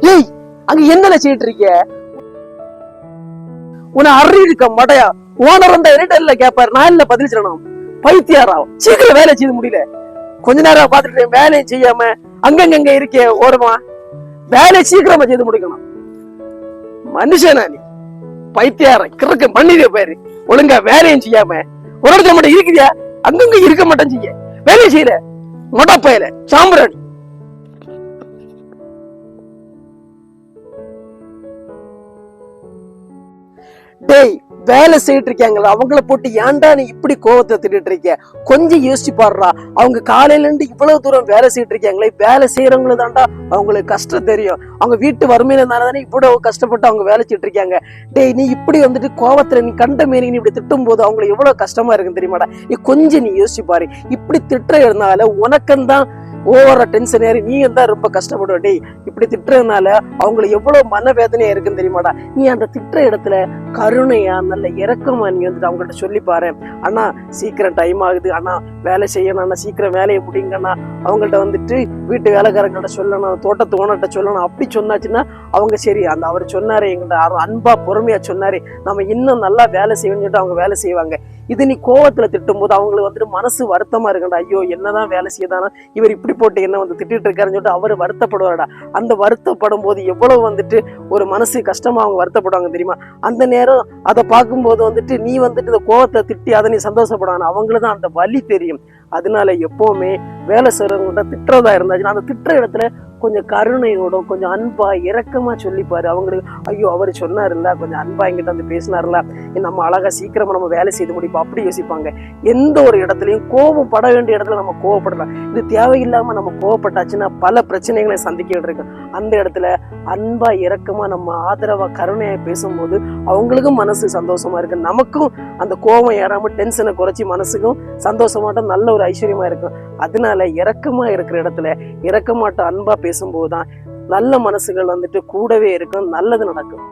ஏய் அங்க என்ன செய்யிட்டு இருக்க? உன அறி இருக்க மடையா? ஓனர் அந்த ரிட்டர்ல கேப்பாரு? நான் இல்ல பதில் சொல்லணும்? பைத்தியாரா? சீக்கிரம் வேலை செய்ய முடியல. கொஞ்ச நேரம் பாத்துட்டு வேலையும் செய்யாம அங்கங்க இருக்கே ஓரமா. வேலை சீக்கிரமா செய்து முடிக்கணும். மனுஷனா நீ? பைத்தியாரம் கிறுக்கு மண்ணிலே பேரு ஒழுங்கா வேலையும் செய்யாம. ஒரு இடத்துல மட்டும் இருக்குதியா அங்கங்க இருக்க மாட்டேன் செய்ய. வேலையை செய்யல. மொட்டை பயல. சாம்பிராணி. டேய் வேலை செய்யிட்டு இருக்காங்களா அவங்கள போட்டு ஏன்டா நீ இப்படி கோவத்தை திட்டிட்டு இருக்க? கொஞ்சம் யோசிச்சு பாடுறா அவங்க காலையில இருந்து இவ்வளவு தூரம் வேலை செய்யிட்டு இருக்காங்களே வேலை செய்யறவங்களுக்கு தாண்டா அவங்களுக்கு கஷ்டம் தெரியும். அவங்க வீட்டு வறுமையில இருந்தாலதானே இவ்வளவு கஷ்டப்பட்டு அவங்க வேலை செய்யிட்டு இருக்காங்க டேய் நீ இப்படி வந்துட்டு கோவத்துல நீ கண்ட மீறி நீ இப்படி திட்டும் போது அவங்களுக்கு எவ்வளவு கஷ்டமா இருக்குன்னு தெரியுமாடா? நீ கொஞ்சம் நீ யோசிச்சு பாரு. இப்படி திட்ட இருந்தால உனக்கந்தான் ஓவரா டென்ஷன் ஏறி நீ தான் ரொம்ப கஷ்டப்படுவ. டேய் இப்படி திட்டுறதுனால அவங்களுக்கு எவ்வளவு மனவேதனையா இருக்குன்னு தெரியுமாடா? நீ அந்த திட்டுற இடத்துல கருணையா நல்ல இறக்கமா நீ வந்துட்டு அவங்கள்ட்ட சொல்லி பாரு அண்ணா சீக்கிரம் டைம் ஆகுது. அண்ணா வேலை செய்யணும் அண்ணா. சீக்கிரம் வேலையை முடியுங்கண்ணா அவங்கள்ட்ட வந்துட்டு வீட்டு வேலைக்காரங்கள்ட்ட சொல்லணும் தோட்டத்து ஓனர்கிட்ட சொல்லணும் அப்படி சொன்னாச்சுன்னா அவங்க சரி அந்த அவர் சொன்னாரு எங்கள்கிட்ட அன்பா பொறுமையா சொன்னாரு நம்ம இன்னும் நல்லா வேலை செய்யணும்னு சொல்லிட்டு அவங்க வேலை செய்வாங்க. இது நீ கோவத்துல திட்டும் போது அவங்களுக்கு வந்துட்டு மனசு வருத்தமா இருக்கண்டா ஐயோ என்னதான் வேலை செய்யதானா இவர் இப்படி போட்டு என்ன வந்து திட்டிட்டு இருக்காருன்னு சொல்லிட்டு அவர் வருத்தப்படுவாரடா. அந்த வருத்தப்படும் போது எவ்வளவு வந்துட்டு ஒரு மனசு கஷ்டமா அவங்க வருத்தப்படுவாங்க தெரியுமா? அந்த நேரம் அதை பார்க்கும்போது வந்துட்டு நீ வந்துட்டு இந்த கோவத்தை திட்டி அதை நீ சந்தோஷப்படுவாங்க அவங்களுக்கு தான் அந்த வலி தெரியும். அதனால எப்போவுமே வேலை செய்யறவங்கள்ட்ட திட்டுறதா இருந்தாச்சுன்னா அந்த திட்டுற இடத்துல கொஞ்சம் கருணையோட கொஞ்சம் அன்பா இரக்கமா சொல்லிப்பாரு. அவங்களுக்கு ஐயோ அவர் சொன்னார்ல கொஞ்சம் அன்பா எங்கிட்ட வந்து பேசினார்ல நம்ம அழகா சீக்கிரமா நம்ம வேலை செய்து முடிப்போம் அப்படி யோசிப்பாங்க. எந்த ஒரு இடத்துலையும் கோபப்பட வேண்டிய இடத்துல நம்ம கோவப்படலாம். இது தேவையில்லாம நம்ம கோவப்பட்டாச்சுன்னா பல பிரச்சனைகளை சந்திக்க இருக்கு. அந்த இடத்துல அன்பா இரக்கமா நம்ம ஆதரவா கருணையா பேசும்போது அவங்களுக்கும் மனசு சந்தோஷமா இருக்கு. நமக்கும் அந்த கோபம் ஏறாம டென்ஷனை குறைச்சி மனசுக்கும் சந்தோஷமாட்டம் நல்ல ஒரு ஐஸ்வர்யமா இருக்கும். அதனால இரக்கமா இருக்கிற இடத்துல இரக்கமாட்ட அன்பா பேசும்போது தான் நல்ல மனசுகள் வந்துட்டு கூடவே இருக்கும். நல்லது நடக்கும்.